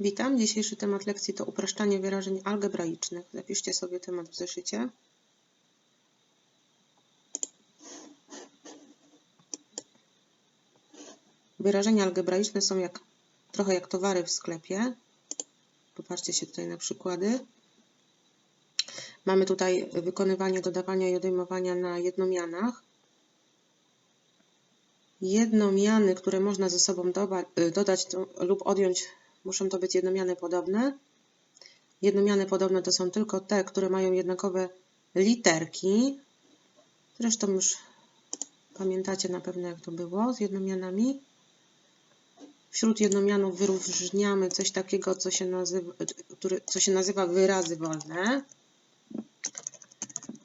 Witam. Dzisiejszy temat lekcji to upraszczanie wyrażeń algebraicznych. Zapiszcie sobie temat w zeszycie. Wyrażenia algebraiczne są jak, trochę jak towary w sklepie. Popatrzcie się tutaj na przykłady. Mamy tutaj wykonywanie dodawania i odejmowania na jednomianach. Jednomiany, które można ze sobą y, dodać lub odjąć, muszą to być jednomiany podobne. Jednomiany podobne to są tylko te, które mają jednakowe literki. Zresztą już pamiętacie na pewno, jak to było z jednomianami. Wśród jednomianów wyróżniamy coś takiego, co się nazywa, co się nazywa wyrazy wolne.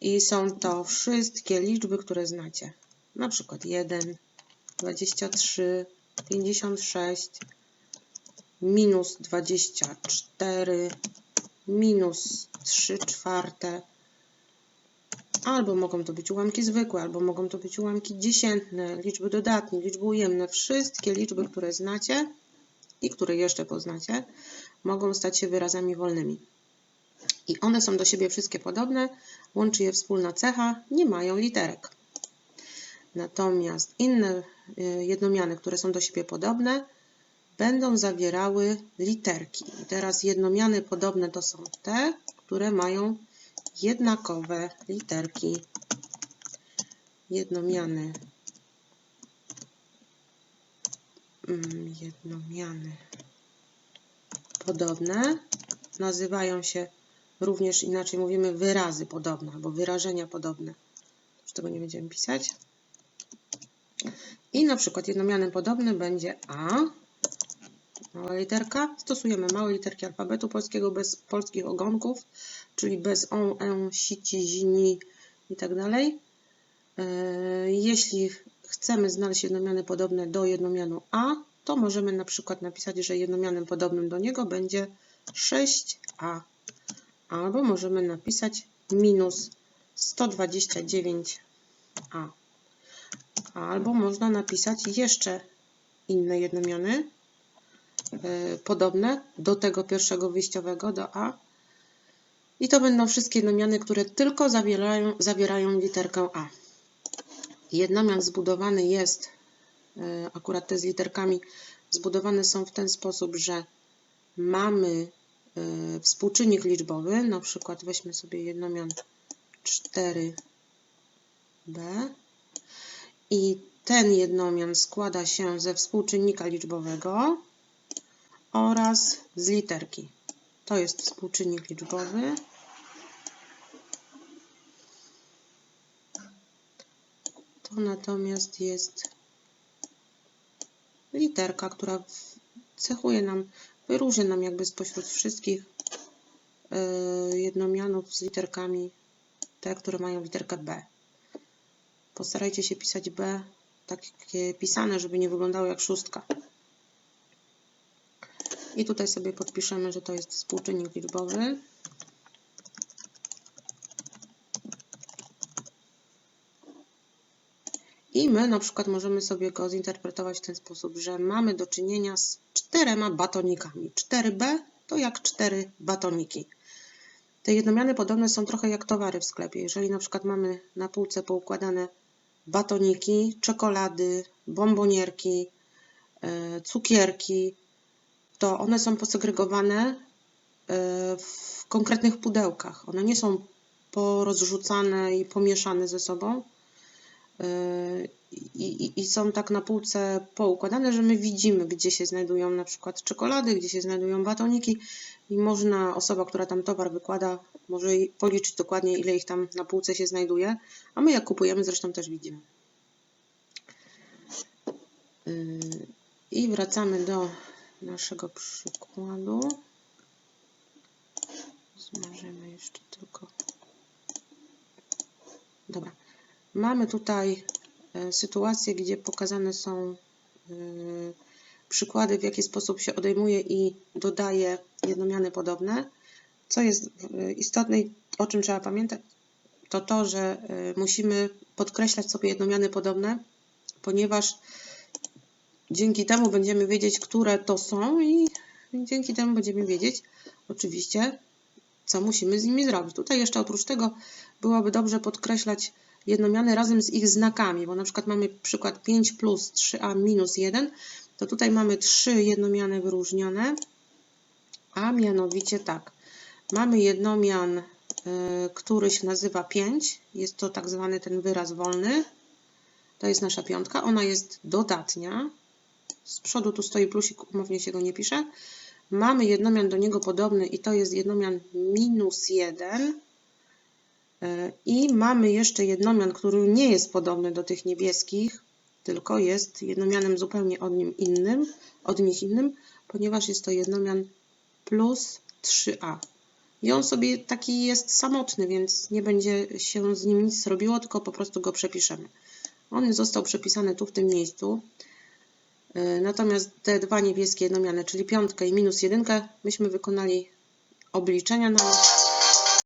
I są to wszystkie liczby, które znacie. Na przykład 1, 23, 56, minus 24, minus 3 czwarte. Albo mogą to być ułamki zwykłe, albo mogą to być ułamki dziesiętne, liczby dodatnie, liczby ujemne. Wszystkie liczby, które znacie i które jeszcze poznacie, mogą stać się wyrazami wolnymi. I one są do siebie wszystkie podobne, łączy je wspólna cecha, nie mają literek. Natomiast inne y, jednomiany, które są do siebie podobne, będą zawierały literki. I teraz jednomiany podobne to są te, które mają jednakowe literki. Jednomiany. mm, Jednomiany podobne nazywają się również inaczej mówimy wyrazy podobne albo wyrażenia podobne. Już tego nie będziemy pisać. I na przykład jednomianem podobny będzie A, mała literka. Stosujemy małe literki alfabetu polskiego bez polskich ogonków, czyli bez on, en, sici, zini i tak dalej. E, Jeśli chcemy znaleźć jednomiany podobne do jednomianu A, to możemy na przykład napisać, że jednomianem podobnym do niego będzie 6A. Albo możemy napisać minus 129A. Albo można napisać jeszcze inne jednomiany podobne do tego pierwszego wyjściowego, do A. I to będą wszystkie jednomiany, które tylko zawierają, zawierają literkę A. Jednomian zbudowany jest, e, akurat te z literkami, zbudowane są w ten sposób, że mamy e, współczynnik liczbowy, na przykład weźmy sobie jednomian 4b i ten jednomian składa się ze współczynnika liczbowego oraz z literki. To jest współczynnik liczbowy. To natomiast jest literka, która cechuje nam, wyróżnia nam jakby spośród wszystkich yy, jednomianów z literkami te, które mają literkę B. Postarajcie się pisać B takie pisane, żeby nie wyglądało jak szóstka. I tutaj sobie podpiszemy, że to jest współczynnik liczbowy. I my na przykład możemy sobie go zinterpretować w ten sposób, że mamy do czynienia z czterema batonikami. 4B to jak cztery batoniki. Te jednomiany podobne są trochę jak towary w sklepie. Jeżeli na przykład mamy na półce poukładane batoniki, czekolady, bombonierki, e, cukierki, to one są posegregowane e, w konkretnych pudełkach. One nie są porozrzucane i pomieszane ze sobą. E, I, i, I są tak na półce poukładane, że my widzimy, gdzie się znajdują na przykład czekolady, gdzie się znajdują batoniki i można, osoba, która tam towar wykłada, może policzyć dokładnie, ile ich tam na półce się znajduje, a my jak kupujemy zresztą też widzimy. Yy, I wracamy do naszego przykładu. Zmarzymy jeszcze tylko. Dobra. Mamy tutaj e, sytuację, gdzie pokazane są e, przykłady, w jaki sposób się odejmuje i dodaje jednomiany podobne. Co jest e, istotne i o czym trzeba pamiętać, to to, że musimy podkreślać sobie jednomiany podobne, ponieważ dzięki temu będziemy wiedzieć, które to są i Dzięki temu będziemy wiedzieć oczywiście, co musimy z nimi zrobić. Tutaj jeszcze oprócz tego byłoby dobrze podkreślać jednomiany razem z ich znakami, bo na przykład mamy przykład 5 plus 3a minus 1, to tutaj mamy trzy jednomiany wyróżnione, a mianowicie tak. Mamy jednomian, y, który się nazywa 5, jest to tak zwany ten wyraz wolny, to jest nasza piątka, ona jest dodatnia, z przodu tu stoi plusik, umownie się go nie pisze. Mamy jednomian do niego podobny i to jest jednomian minus 1. E, I mamy jeszcze jednomian, który nie jest podobny do tych niebieskich, tylko jest jednomianem zupełnie od, nim innym, od nich innym, ponieważ jest to jednomian plus 3a. I on sobie taki jest samotny, więc nie będzie się z nim nic robiło, tylko po prostu go przepiszemy. On został przepisany tu w tym miejscu. E, Natomiast te dwa niebieskie jednomiany, czyli piątkę i minus jedynkę, myśmy wykonali obliczenia na.